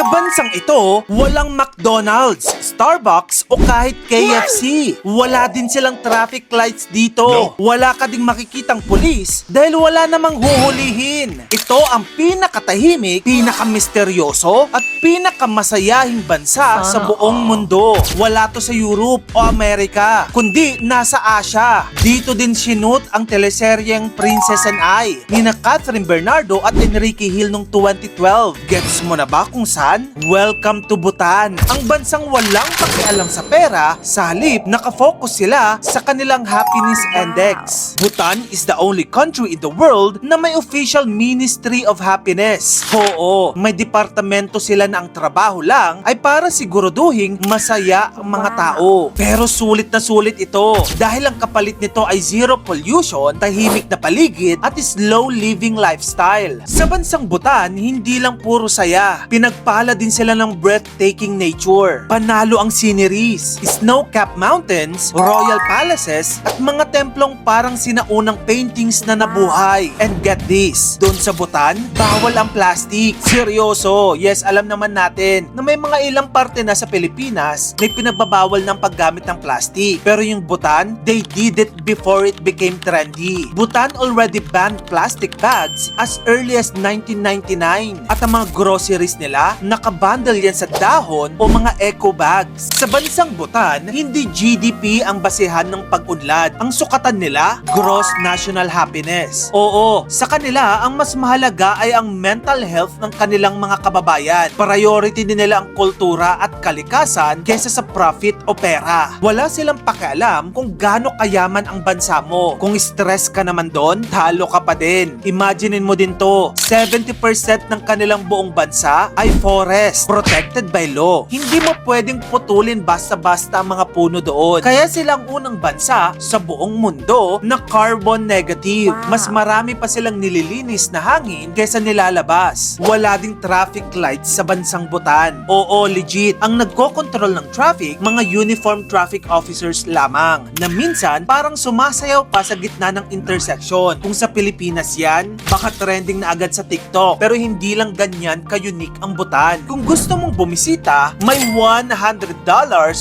Sa bansang ito, walang McDonald's, Starbucks o kahit KFC. Wala din silang traffic lights dito. Wala ka ding makikitang pulis dahil wala namang huhulihin. Ito ang pinakatahimik, pinakamisteryoso at pinakamasayahing bansa sa buong mundo. Wala to sa Europe o Amerika, kundi nasa Asia. Dito din sinut ang teleseryeng Princess and I ni na Catherine Bernardo at Enrique Hill noong 2012. Gets mo na ba kung saan? Welcome to Bhutan. Ang bansang walang pakialam sa pera, sa halip nakafocus sila sa kanilang happiness index. Bhutan is the only country in the world na may official Ministry of Happiness. Oo, may departamento sila na ang trabaho lang ay para siguraduhing masaya ang mga tao. Pero sulit na sulit ito dahil ang kapalit nito ay zero pollution, tahimik na paligid at slow living lifestyle. Sa bansang Bhutan, hindi lang puro saya. Pinagpala din sila ng breathtaking nature. Panalo ang sceneries, snow-capped mountains, royal palaces, at mga templong parang sinaunang paintings na nabuhay. And get this, doon sa Bhutan, bawal ang plastic. Seryoso, yes, alam naman natin na may mga ilang parte na sa Pilipinas may pinagbabawal ng paggamit ng plastic. Pero yung Bhutan, they did it before it became trendy. Bhutan already banned plastic bags as early as 1999. At ang mga groceries nila, nakabundle yan sa dahon o mga eco bags. Sa bansang Bhutan, hindi GDP ang basehan ng pag-unlad. Ang sukatan nila, gross national happiness. Oo, sa kanila, ang mas mahalaga ay ang mental health ng kanilang mga kababayan. Priority din nila ang kultura at kalikasan kesa sa profit o pera. Wala silang pakialam kung gaano kayaman ang bansa mo. Kung stress ka naman doon, talo ka pa din. Imaginein mo din to, 70% ng kanilang buong bansa ay forest, protected by law. Hindi mo pwedeng putulin basta-basta ang mga puno doon. Kaya silang unang bansa sa buong mundo na carbon negative. Mas marami pa silang nililinis na hangin kesa nilalabas. Wala ding traffic lights sa bansang Bhutan. Oo, legit. Ang nagkokontrol ng traffic, mga uniform traffic officers lamang. Na minsan, parang sumasayaw pa sa gitna ng intersection. Kung sa Pilipinas yan, baka trending na agad sa TikTok. Pero hindi lang ganyan ka-unique ang Bhutan. Kung gusto mong bumisita, may $100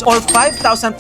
or 5,500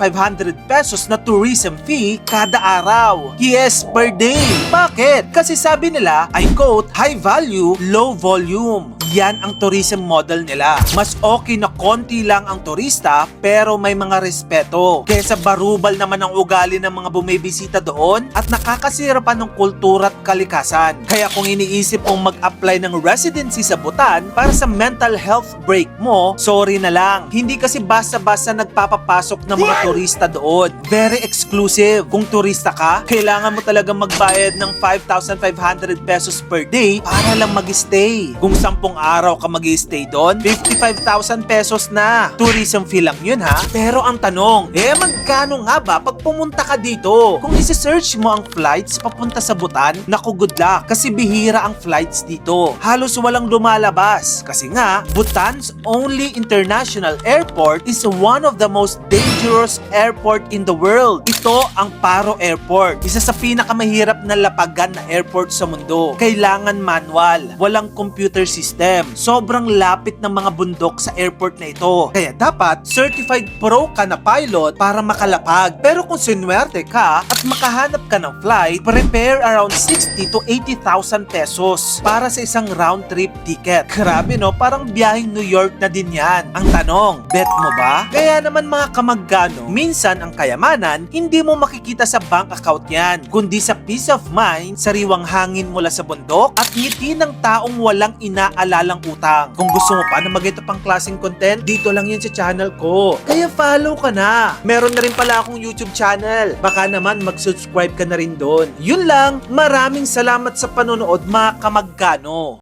pesos na tourism fee kada araw. Yes, per day. Bakit? Kasi sabi nila, I quote, high value, low volume. Yan ang tourism model nila. Mas okay na konti lang ang turista pero may mga respeto. Kesa barubal naman ang ugali ng mga bumibisita doon at nakakasira pa ng kultura at kalikasan. Kaya kung iniisip mong mag-apply ng residency sa Bhutan para sa mental health break mo, sorry na lang. Hindi kasi basta-basta nagpapapasok ng mga turista doon. Very exclusive. Kung turista ka, kailangan mo talaga magbayad ng 5,500 pesos per day para lang mag-stay. Kung 10 araw ka mag-stay doon, 55,000 pesos na. Tourism fee lang yun ha. Pero ang tanong, eh magkano nga ba pag pumunta ka dito? Kung isi-search mo ang flights papunta sa Bhutan, naku good luck kasi bihira ang flights dito. Halos walang lumalabas. Kasi nga, Bhutan's only international airport is one of the most dangerous airport in the world. Ito ang Paro Airport. Isa sa pinakamahirap na lapagan na airport sa mundo. Kailangan manual. Walang computer system. Sobrang lapit ng mga bundok sa airport na ito. Kaya dapat certified pro ka na pilot para makalapag. Pero kung sinuwerte ka at makahanap ka ng flight, prepare around 60 to 80,000 pesos para sa isang round trip ticket. Grabe no, parang biyaheng New York na din yan. Ang tanong, bet mo ba? Kaya naman mga kamagkano, minsan ang kayamanan, hindi mo makikita sa bank account yan, kundi sa peace of mind, sariwang hangin mula sa bundok, at ngiti ng taong walang inaalalang utang. Kung gusto mo pa na magito pang klaseng content, dito lang yan sa channel ko. Kaya follow ka na. Meron na rin pala akong YouTube channel. Baka naman mag-subscribe ka na rin doon. Yun lang, maraming salamat sa panonood mga kamagkano.